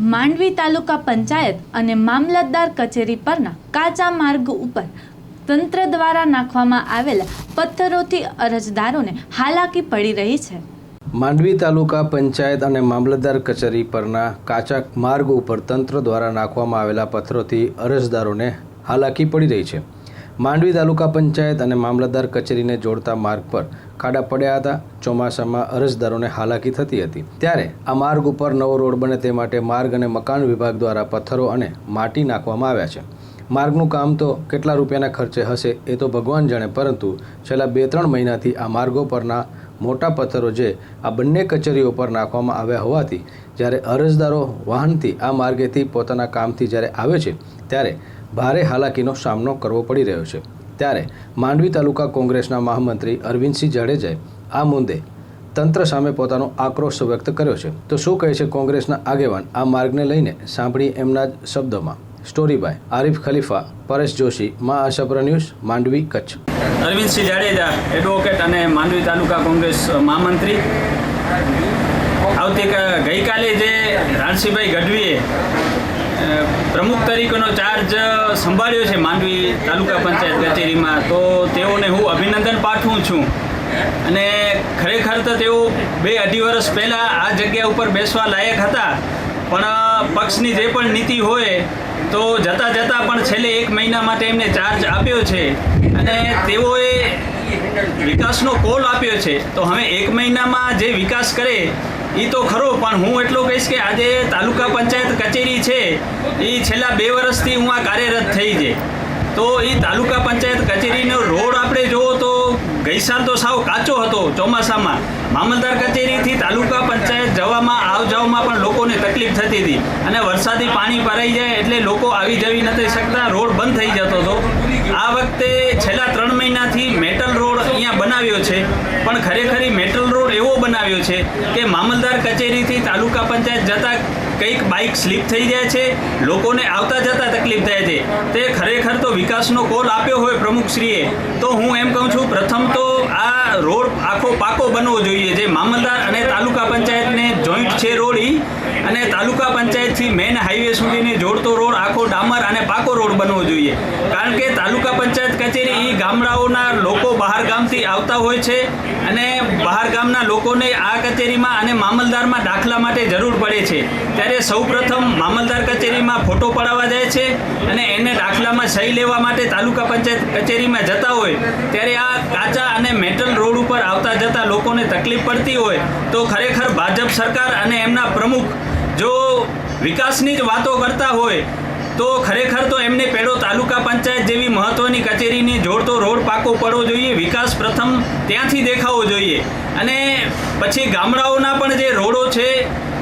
માંડવી તાલુકા પંચાયત અને મામલતદાર કચેરી પરના કાચા માર્ગ ઉપર તંત્ર દ્વારા નાખવામાં આવેલા પથ્થરોથી અરજદારોને હાલાકી પડી રહી છે. માંડવી તાલુકા પંચાયત અને મામલતદાર કચેરી પરના કાચા માર્ગ ઉપર તંત્ર દ્વારા નાખવામાં આવેલા પથ્થરોથી અરજદારોને હાલાકી પડી રહી છે. માંડવી તાલુકા પંચાયત અને મામલતદાર કચેરીને જોડતા માર્ગ પર ખાડા પડ્યા હતા. ચોમાસામાં અરજદારોને હાલાકી થતી હતી. ત્યારે આ માર્ગ ઉપર નવો રોડ બને તે માટે માર્ગ અને મકાન વિભાગ દ્વારા પથ્થરો અને માટી નાખવામાં આવ્યા છે. માર્ગનું કામ તો કેટલા રૂપિયાના ખર્ચે હશે એ તો ભગવાન જાણે, પરંતુ છેલ્લા બે ત્રણ મહિનાથી આ માર્ગો પરના મોટા પથ્થરો જે આ બંને કચેરીઓ પર નાખવામાં આવ્યા હોવાથી, જ્યારે અરજદારો વાહનથી આ માર્ગેથી પોતાના કામથી જ્યારે આવે છે, ત્યારે ભારે હાલાકીનો સામનો કરવો પડી રહ્યો છે. ત્યારે માંડવી તાલુકા કોંગ્રેસના મહામંત્રી અરવિંદસિંહ જાડેજાએ આ મુદ્દે તંત્ર સામે પોતાનો આક્રોશ વ્યક્ત કર્યો છે. તો શું કહે છે કોંગ્રેસના આગેવાન? આ માર્ગને લઈને સાંભળી એમના જ શબ્દોમાં. Story by Arif Khalifa, Paresh Joshi, Maa Ashapura news, Mandvi Kutch. Arvindsinh Jadeja advocate અને માંડવી તાલુકા કોંગ્રેસ મહામંત્રી. આવતી ગઈકાલે જે રાણસીભાઈ ગઢવીએ પ્રમુખ તરીકેનો ચાર્જ સંભાળ્યો છે માંડવી તાલુકા પંચાયત કચેરીમાં, તો તેઓને હું અભિનંદન પાઠવું છું. અને ખરેખર તો તેઓ બે અઢી વર્ષ પહેલાં આ જગ્યા ઉપર બેસવા લાયક હતા. પણ પક્ષની જે પણ નીતિ હોય તો જતાં જતાં પણ છેલ્લે એક મહિના માટે એમને ચાર્જ આપ્યો છે. અને તેઓએ વિકાસનો કોલ આપ્યો છે. તો હવે એક મહિનામાં જે વિકાસ કરે એ તો ખરો, પણ હું એટલું કહીશ કે આજે તાલુકા પંચાયત કચેરી છે એ છેલ્લા બે વર્ષથી હું આ કાર્યરત થઈ છે. તો એ તાલુકા પંચાયત કચેરીનો રોડ આપણે જોવો તો ગઈ સાલ તો સાવ કાચો હતો ચોમાસામાં. મામલદાર કચેરીથી તાલુકા પંચાયત જવામાં આવ જવામાં પણ લોકોને તકલીફ થતી હતી. અને વરસાદી પાણી ભરાઈ જાય એટલે લોકો આવી જવી નથી શકતા. રોડ બંધ થઈ જતો હતો. આ વખતે છેલ્લા ત્રણ મહિનાથી મેટલ રોડ અહીંયા બનાવ્યો છે. પણ ખરેખર મેટલ રોડ એવો બનાવ્યો છે કે મામલદાર કચેરીથી તાલુકા પંચાયત જતા કંઈક બાઇક સ્લીપ થઈ જાય છે. લોકોને આવતા જતા તકલીફ થાય છે. તે ખરેખર તો વિકાસનો કોલ આપ્યો હોય પ્રમુખશ્રીએ. તો હું એમ કહું છું, પ્રથમ તો આ રોડ આખો પાકો બનવો જોઈએ. જે મામલદાર અને તાલુકા પંચાયતને જોઈન્ટ છે રોડ ઈ. અને તાલુકા પંચાયતથી મેઇન હાઈવે સુધીને જોડતો રોડ આખો ડામર અને પાકો રોડ બનવો જોઈએ. કારણ કે તાલુકા પંચાયત કચેરી એ ગામડાઓના લોકો બહાર ગામથી આવતા હોય છે અને બહાર ગામના લોકોને આ કચેરીમાં અને મામલદારમાં દાખલા માટે જરૂર પડે છે. ત્યારે સૌપ્રથમ મામલદાર કચેરીમાં ફોટો પડાવવા જાય છે અને એને દાખલામાં સહી લેવા માટે તાલુકા પંચાયત કચેરીમાં જતા હોય. ત્યારે આ કાચા અને મેટલ રોડ ઉપર આવતા જતા લોકોને તકલીફ પડતી હોય તો ખરેખર ભાજપ સરકાર અને એમના પ્રમુખ જો વિકાસની જ વાતો કરતા હોય, તો ખરેખર તો એમને પેડો તાલુકા પંચાયત જેવી મહત્ત્વની કચેરીને જોડતો રોડ પાકો પડવો જોઈએ, વિકાસ પ્રથમ ત્યાંથી દેખાવો જોઈએ. અને પછી ગામડાઓના પણ જે રોડો છે,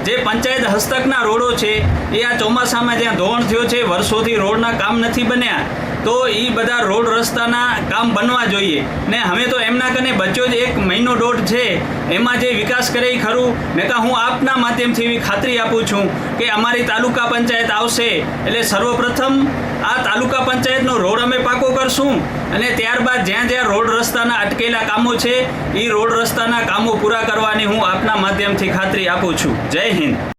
જે પંચાયત હસ્તકના રોડો છે, એ આ ચોમાસામાં જ્યાં ધોણ થયો છે, વર્ષોથી રોડના કામ નથી બન્યા, તો એ બધા રોડ રસ્તાના કામ બનવા જોઈએ. ને હવે તો એમના અને બચ્યો જ એક મહિનો દોઢ છે, એમાં જે વિકાસ કરે એ ખરું? મેં કહા હું આપના માધ્યમથી એવી ખાતરી આપું છું કે અમારી તાલુકા પંચાયત આવશે. એટલે સર્વપ્રથમ આ તાલુકા પંચાયતનો રોડ અમે પાકો કરશું અને ત્યારબાદ જ્યાં જ્યાં રોડ રસ્તાના અટકેલા કામો છે એ રોડ રસ્તાના કામો પૂરા કરવાની હું આપના માધ્યમથી ખાતરી આપું છું. જય હિન્દ.